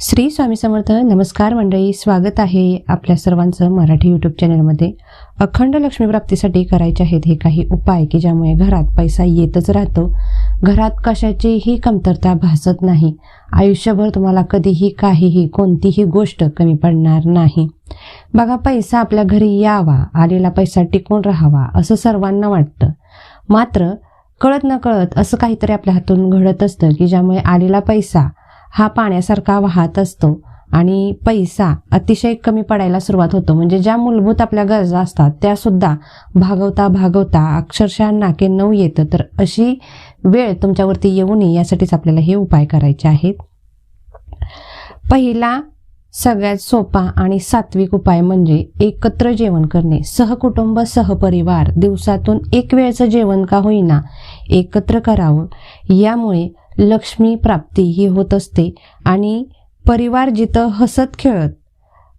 श्री स्वामी समर्थ नमस्कार मंडळी स्वागत आहे आपल्या सर्वांचं मराठी यूट्यूब चॅनलमध्ये अखंड लक्ष्मी प्राप्तीसाठी करायचे आहेत हे काही उपाय की ज्यामुळे घरात पैसा येतच राहतो. घरात कशाचीही कमतरता भासत नाही. आयुष्यभर तुम्हाला कधीही काहीही कोणतीही गोष्ट कमी पडणार नाही. बघा पैसा आपल्या घरी यावा आलेला पैसा टिकून राहावा असं सर्वांना वाटतं. मात्र कळत न कळत असं काहीतरी आपल्या हातून घडत असतं की ज्यामुळे आलेला पैसा हा पाण्यासारखा वाहत असतो आणि पैसा अतिशय कमी पडायला सुरुवात होतो. म्हणजे ज्या मूलभूत आपल्या गरजा असतात त्यासुद्धा भागवता भागवता अक्षरशः नाके नऊ येतं. तर अशी वेळ तुमच्यावरती येऊ नये यासाठीच आपल्याला हे उपाय करायचे आहेत. पहिला सगळ्यात सोपा आणि सात्विक उपाय म्हणजे एकत्र जेवण करणे. सहकुटुंब सहपरिवार दिवसातून एक वेळचं जेवण का होईना एकत्र करावं. यामुळे लक्ष्मी प्राप्ती ही होत असते आणि परिवार जिथं हसत खेळत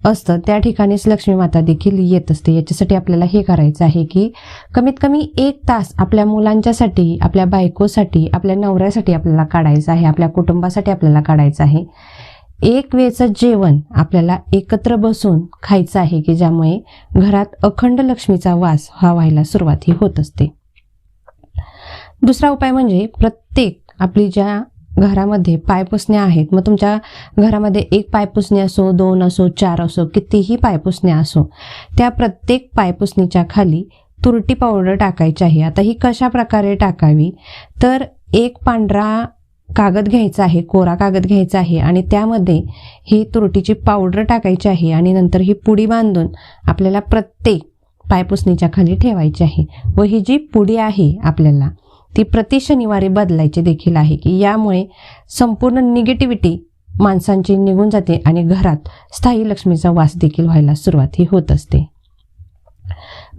असतं त्या ठिकाणीच लक्ष्मी माता देखील येत असते. याच्यासाठी आपल्याला हे करायचं आहे की कमीत कमी एक तास आपल्या मुलांच्यासाठी आपल्या बायकोसाठी आपल्या नवऱ्यासाठी आपल्याला काढायचं आहे आपल्या कुटुंबासाठी आपल्याला काढायचं आहे. एक वेळचं जेवण आपल्याला एकत्र बसून खायचं आहे की ज्यामुळे घरात अखंड लक्ष्मीचा वास हा व्हायला सुरुवात ही होत असते. दुसरा उपाय म्हणजे प्रत्येक आपली ज्या घरामध्ये पायपुसण्या आहेत मग तुमच्या घरामध्ये एक पायपुसणी असो दोन असो चार असो कितीही पायपुसण्या असो त्या प्रत्येक पायपुसणीच्या खाली तुरटी पावडर टाकायची आहे. आता ही कशा प्रकारे टाकावी? तर एक पांढरा कागद घ्यायचा आहे कोरा कागद घ्यायचा आहे आणि त्यामध्ये ही तुरटीची पावडर टाकायची आहे आणि नंतर ही पुडी बांधून आपल्याला प्रत्येक पायपुसणीच्या खाली ठेवायची आहे. व ही जी पुडी आहे आपल्याला ती प्रति शनिवारी बदलायची देखील आहे की यामुळे संपूर्ण निगेटिव्हिटी माणसांची निघून जाते आणि घरात स्थायी लक्ष्मीचा वास देखील व्हायला सुरुवात ही होत असते.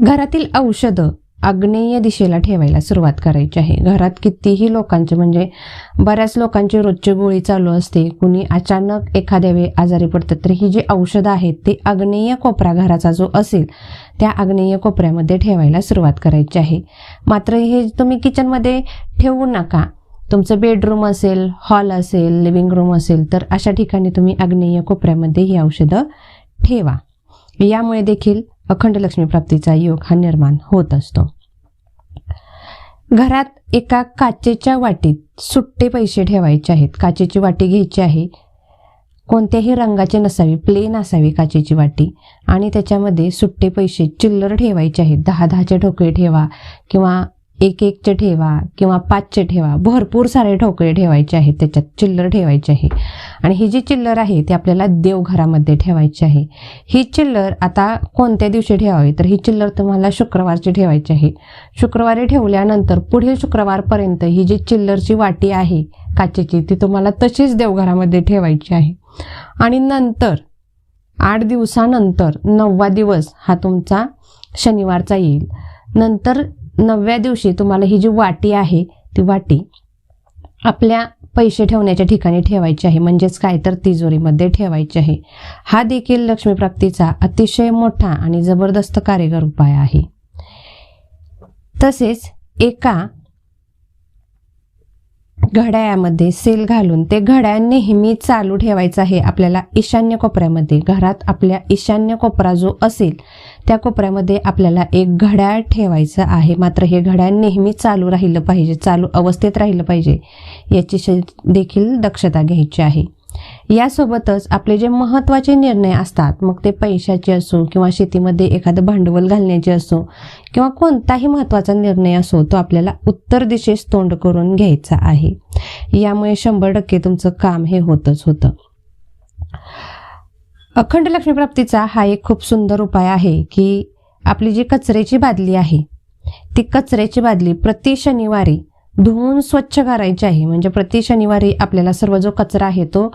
घरातील औषधं आग्नेय दिशेला ठेवायला सुरुवात करायची आहे. घरात कितीही लोकांचे म्हणजे बऱ्याच लोकांची रोजची गोळी चालू असते. कुणी अचानक एखाद्या वेळी आजारी पडतात तर ही जी औषधं आहेत ते आग्नेय कोपरा घराचा जो असेल त्या आग्नेय कोपऱ्यामध्ये ठेवायला सुरुवात करायची आहे. मात्र हे तुम्ही किचनमध्ये ठेवू नका. तुमचं बेडरूम असेल हॉल असेल लिव्हिंग रूम असेल तर अशा ठिकाणी तुम्ही आग्नेय कोपऱ्यामध्ये ही औषधं ठेवा. यामुळे देखील अखंड लक्ष्मी प्राप्तीचा योग हा निर्माण होत असतो. घरात एका काचेच्या वाटीत सुट्टे पैसे ठेवायचे आहेत. काचेची वाटी घ्यायची आहे. कोणत्याही रंगाची नसावी प्लेन असावी काचेची वाटी आणि त्याच्यामध्ये सुट्टे पैसे चिल्लर ठेवायचे आहेत. दहा दहाचे ठोकळे ठेवा किंवा एक एकचे ठेवा किंवा पाचचे ठेवा. भरपूर सारे ठोकळे ठेवायचे आहेत. त्याच्यात चिल्लर ठेवायचे आहे. आणि ही जी चिल्लर आहे ती आपल्याला देवघरामध्ये ठेवायची आहे. ही चिल्लर आता कोणत्या दिवशी ठेवावी? तर ही चिल्लर तुम्हाला शुक्रवारची ठेवायची आहे. शुक्रवारी ठेवल्यानंतर पुढील शुक्रवारपर्यंत ही जी चिल्लरची वाटी आहे काचेची ती तुम्हाला तशीच देवघरामध्ये ठेवायची आहे. आणि नंतर आठ दिवसानंतर नववा दिवस हा तुमचा शनिवारचा येईल. नंतर नवव्या दिवशी तुम्हाला ही जी वाटी आहे ती वाटी आपल्या पैसे ठेवण्याच्या ठिकाणी ठेवायची आहे. म्हणजेच काय तर तिजोरीमध्ये ठेवायची आहे. हा देखील लक्ष्मीप्राप्तीचा अतिशय मोठा आणि जबरदस्त कार्यगर उपाय आहे. तसेच एका घड्याळामध्ये सेल घालून ते घड्याळ नेहमी चालू ठेवायचं आहे आपल्याला ईशान्य कोपऱ्यामध्ये. घरात आपल्या ईशान्य कोपरा जो असेल त्या कोपऱ्यामध्ये आपल्याला एक घड्याळ ठेवायचं आहे. मात्र हे घड्याळ नेहमी चालू राहिलं पाहिजे चालू अवस्थेत राहिलं पाहिजे याची श- देखील दक्षता घ्यायची आहे. यासोबतच आपले जे महत्त्वाचे निर्णय असतात मग ते पैशाचे असो किंवा शेतीमध्ये एखादं भांडवल घालण्याचे असो किंवा कोणताही महत्त्वाचा निर्णय असो तो आपल्याला उत्तर दिशेस तोंड करून घ्यायचा आहे. यामुळे शंभर टक्के तुमचं काम हे होतच होतं. अखंड लक्ष्मीप्राप्तीचा हा एक खूप सुंदर उपाय आहे की आपली जी कचऱ्याची बादली आहे ती कचऱ्याची बादली प्रति शनिवारी धुवून स्वच्छ करायची आहे. म्हणजे प्रति शनिवारी आपल्याला सर्व जो कचरा आहे तो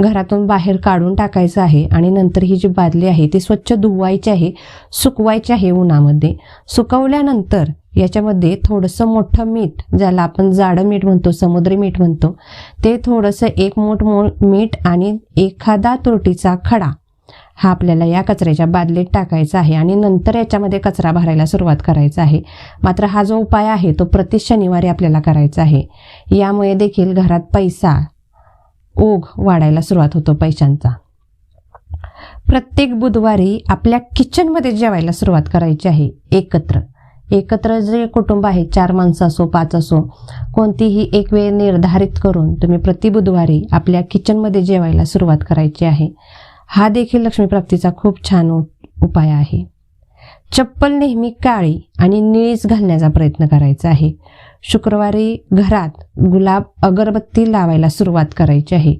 घरातून बाहेर काढून टाकायचा आहे आणि नंतर ही जी बादली आहे ती स्वच्छ धुवायची आहे सुकवायची आहे उन्हामध्ये. सुकवल्यानंतर याच्यामध्ये थोडंसं मोठं मीठ ज्याला आपण जाडं मीठ म्हणतो समुद्री मीठ म्हणतो ते थोडंसं एक मोठ मीठ आणि एखादा तुरटीचा खडा हा आपल्याला या कचऱ्याच्या बादलीत टाकायचा आहे आणि नंतर याच्यामध्ये कचरा भरायला सुरुवात करायचा आहे. मात्र हा जो उपाय आहे तो प्रति शनिवारी आपल्याला करायचा आहे. यामुळे देखील घरात पैसा ओघ वाढायला सुरुवात होतो पैशांचा. प्रत्येक बुधवारी आपल्या किचनमध्ये जेवायला सुरुवात करायची आहे एकत्र. एकत्र जे कुटुंब आहे चार माणसं असो पाच असो कोणतीही एक वेळ निर्धारित करून तुम्ही प्रति बुधवारी आपल्या किचनमध्ये जेवायला सुरुवात करायची आहे. हा देखील लक्ष्मीप्राप्तीचा खूप छान उपाय आहे. चप्पल नेहमी काळी आणि निळीच घालण्याचा प्रयत्न करायचा आहे. शुक्रवारी घरात गुलाब अगरबत्ती लावायला सुरुवात करायची आहे.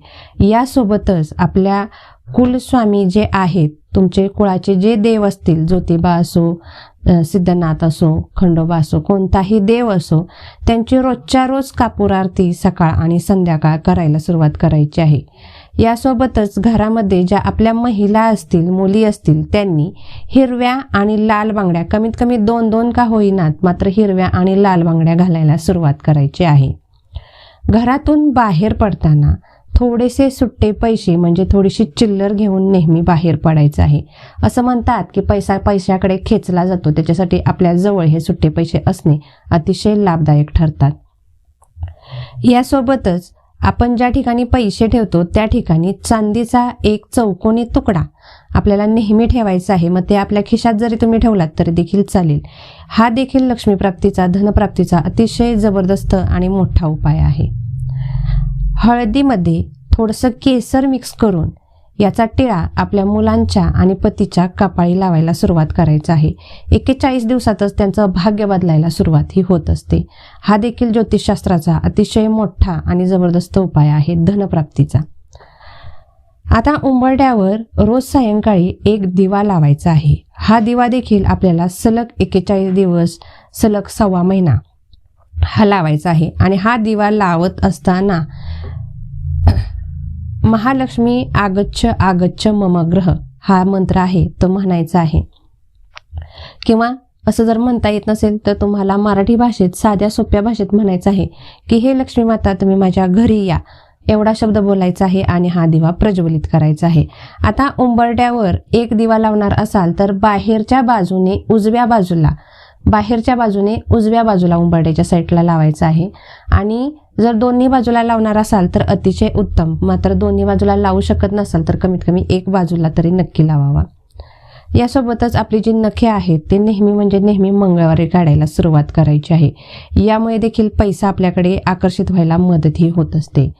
यासोबतच आपल्या कुलस्वामी जे आहेत तुमचे कुळाचे जे देव असतील ज्योतिबा असो सिद्धनाथ असो खंडोबा असो कोणताही देव असो त्यांची रोजच्या रोज कापूर आरती सकाळ आणि संध्याकाळ करायला सुरुवात करायची आहे. यासोबतच घरामध्ये ज्या आपल्या महिला असतील मुली असतील त्यांनी हिरव्या आणि लाल बांगड्या कमीत कमी दोन दोन का होईनात मात्र हिरव्या आणि लाल बांगड्या घालायला सुरुवात करायची आहे. घरातून बाहेर पडताना थोडेसे सुट्टे पैसे म्हणजे थोडीशी चिल्लर घेऊन नेहमी बाहेर पडायचं आहे. असं म्हणतात की पैसा पैशाकडे खेचला जातो त्याच्यासाठी आपल्या जवळ हे सुट्टे पैसे असणे अतिशय लाभदायक ठरतात. यासोबतच आपण ज्या ठिकाणी पैसे ठेवतो त्या ठिकाणी चांदीचा एक चौकोनी तुकडा आपल्याला नेहमी ठेवायचा आहे. मग ते आपल्या खिशात जरी तुम्ही ठेवलात तरी देखील चालेल. हा देखील लक्ष्मीप्राप्तीचा धनप्राप्तीचा अतिशय जबरदस्त आणि मोठा उपाय आहे. हळदीमध्ये थोडंसं केसर मिक्स करून याचा टिळा आपल्या मुलांच्या आणि पतीच्या कपाळी लावायला सुरुवात करायचा आहे. एक्केचाळीस दिवसातच त्यांचं भाग्य बदलायला सुरुवात ही होत असते. हा देखील ज्योतिषशास्त्राचा अतिशय मोठा आणि जबरदस्त उपाय आहे धनप्राप्तीचा. आता उंबरड्यावर रोज सायंकाळी एक दिवा लावायचा आहे. हा दिवा देखील आपल्याला सलग एक्केचाळीस दिवस सलग सव्वा महिना हा लावायचा आहे. आणि हा दिवा लावत असताना महालक्ष्मी आगच्छ आगच्छ मम ग्रह हा मंत्र आहे तो म्हणायचा आहे. किंवा असं जर म्हणता येत नसेल तर तुम्हाला मराठी भाषेत साध्या सोप्या भाषेत म्हणायचं आहे की हे लक्ष्मी माता तुम्ही माझ्या घरी या. एवढा शब्द बोलायचा आहे आणि हा दिवा प्रज्वलित करायचा आहे. आता उंबरड्यावर एक दिवा लावणार असाल तर बाहेरच्या बाजूने उजव्या बाजूला बाहेरच्या बाजूने उजव्या बाजूला उंबरड्याच्या साईडला लावायचा आहे. आणि जर दोन्ही बाजूला लावणार असाल तर अतिशय उत्तम. मात्र दोन्ही बाजूला लावू शकत नसाल तर कमीत कमी एक बाजूला तरी नक्की लावावा. यासोबतच आपली जी नखे आहेत ते नेहमी म्हणजे नेहमी मंगळवारी काढायला सुरुवात करायची आहे. यामुळे देखील पैसा आपल्याकडे आकर्षित व्हायला मदतही होत असते.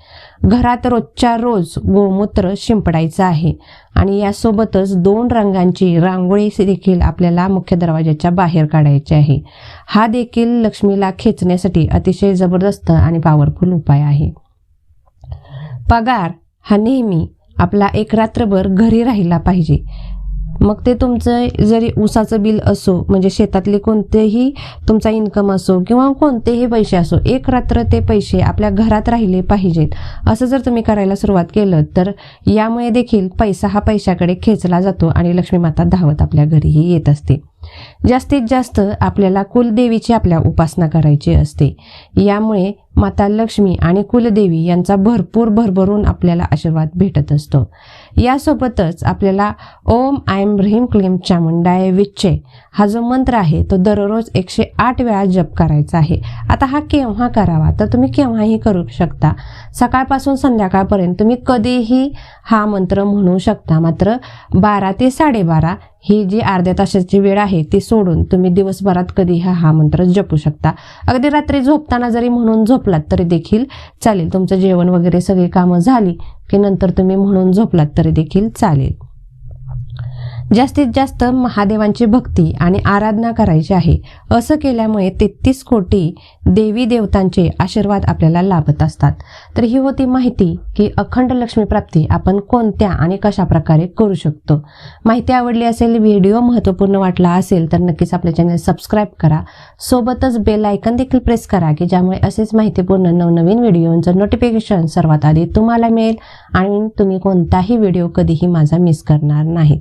घरात रोजच्या रोज गोमूत्र शिंपडायचं आहे आणि यासोबतच दोन रंगांची रांगोळी देखील आपल्याला मुख्य दरवाजाच्या बाहेर काढायची आहे. हा देखील लक्ष्मीला खेचण्यासाठी अतिशय जबरदस्त आणि पॉवरफुल उपाय आहे. पगार हा नेहमी आपला एक रात्रभर घरी राहिला पाहिजे. मग ते तुमचं जरी ऊसाचं बिल असो म्हणजे शेतातले कोणतेही तुमचा इन्कम असो किंवा कोणतेही पैसे असो एक रात्र ते पैसे आपल्या घरात राहिले पाहिजेत. असं जर तुम्ही करायला सुरुवात केलं तर यामुळे देखील पैसा हा पैशाकडे खेचला जातो आणि लक्ष्मी माता धावत आपल्या घरीही येत असते. जास्तीत जास्त आपल्याला कुलदेवीची आपल्या उपासना करायची असते. यामुळे माता लक्ष्मी आणि कुलदेवी यांचा भरपूर भरभरून आपल्याला आशीर्वाद भेटत असतो. यासोबतच आपल्याला ओम आयम ह्रीम क्लीम चामुंडाय विच्चे हा जो मंत्र आहे तो दररोज एकशे आठ वेळा जप करायचा आहे. आता हा केव्हा करावा? तर तुम्ही केव्हाही करू शकता. सकाळपासून संध्याकाळपर्यंत तुम्ही कधीही हा मंत्र म्हणू शकता. मात्र बारा ते साडेबारा ही जी अर्ध्या तासाची वेळ आहे ती सोडून तुम्ही दिवसभरात कधी हा हा मंत्र जपू शकता. अगदी रात्री झोपताना जरी म्हणून झोप झोपलात तरी देखील चालेल. तुमचं जेवण वगैरे सगळी कामं झाली की नंतर तुम्ही म्हणून झोपलात तरी देखील चालेल. जास्तीत जास्त महादेवांची भक्ती आणि आराधना करायची आहे. असं केल्यामुळे तेहतीस कोटी देवी देवतांचे आशीर्वाद आपल्याला लाभत असतात. तर ही होती माहिती की अखंड लक्ष्मी प्राप्ती आपण कोणत्या आणि कशा प्रकारे करू शकतो. माहिती आवडली असेल व्हिडिओ महत्त्वपूर्ण वाटला असेल तर नक्कीच आपल्या चॅनल सबस्क्राईब करा. सोबतच बेल आयकन देखील प्रेस करा की ज्यामुळे असेच माहितीपूर्ण नवनवीन व्हिडिओंचं नोटिफिकेशन सर्वात आधी तुम्हाला मिळेल आणि तुम्ही कोणताही व्हिडिओ कधीही माझा मिस करणार नाहीत.